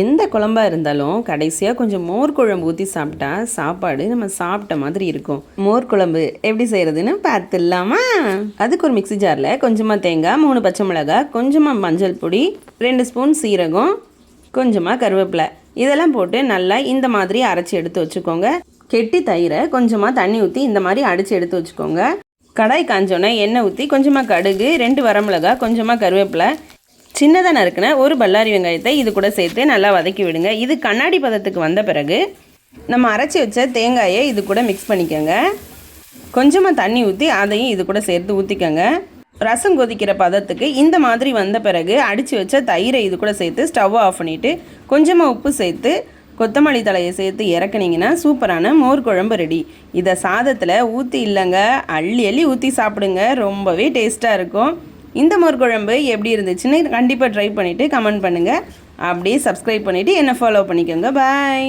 எந்த குழம்பா இருந்தாலும் கடைசியாக கொஞ்சம் மோர் குழம்பு ஊற்றி சாப்பிட்டா சாப்பாடு நம்ம சாப்பிட்ட மாதிரி இருக்கும். மோர் குழம்பு எப்படி செய்கிறதுன்னு பார்த்துடலாமா? அதுக்கு ஒரு மிக்ஸி ஜாரில் கொஞ்சமாக தேங்காய் மூணு பச்சை மிளகாய் கொஞ்சமாக மஞ்சள் பொடி ரெண்டு ஸ்பூன் சீரகம் கொஞ்சமாக கருவேப்பிலை. இதெல்லாம் போட்டு நல்லா இந்த மாதிரி அரைச்சி எடுத்து வச்சுக்கோங்க. கெட்டி தயிரை கொஞ்சமாக தண்ணி ஊற்றி இந்த மாதிரி அடித்து எடுத்து வச்சுக்கோங்க. கடாய் காஞ்சோன்னே எண்ணெய் ஊற்றி கொஞ்சமாக கடுகு ரெண்டு வரமிளகா கொஞ்சமாக கருவேப்பிலை சின்னதாக நறுக்கின ஒரு பல்லாரி வெங்காயத்தை இது கூட சேர்த்து நல்லா வதக்கி விடுங்க. இது கண்ணாடி பதத்துக்கு வந்த பிறகு நம்ம அரைச்சி வச்ச தேங்காயை இது கூட மிக்ஸ் பண்ணிக்கோங்க. கொஞ்சமாக தண்ணி ஊற்றி அதையும் இது கூட சேர்த்து ஊற்றிக்கோங்க ரசம் கொதிக்கிற பதத்துக்கு இந்த மாதிரி வந்த பிறகு அடித்து வச்ச தயிரை இது கூட சேர்த்து ஸ்டவ் ஆஃப் பண்ணிவிட்டு கொஞ்சமாக உப்பு சேர்த்து கொத்தமல்லி தலையை சேர்த்து இறக்குனீங்கன்னா சூப்பரான மோர் குழம்பு ரெடி. இதை சாதத்தில் ஊற்றி இல்லைங்க அள்ளி அள்ளி ஊற்றி சாப்பிடுங்க. ரொம்பவே டேஸ்ட்டாக இருக்கும். இந்த மோர் குழம்பு எப்படி இருந்துச்சுன்னு கண்டிப்பாக ட்ரை பண்ணிவிட்டு கமெண்ட் பண்ணுங்கள் அப்படியே சப்ஸ்கிரைப் பண்ணிவிட்டு என்னை ஃபாலோ பண்ணிக்கோங்க. பாய்